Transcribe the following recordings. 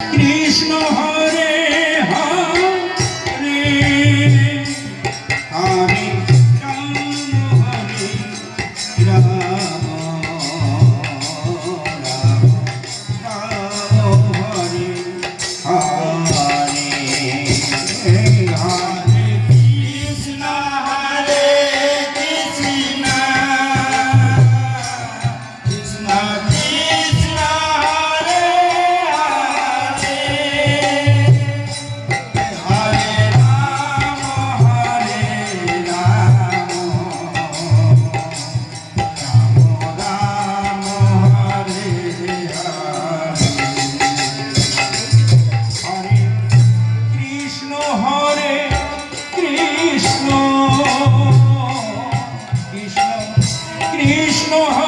Krishna Krishna Hare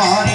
on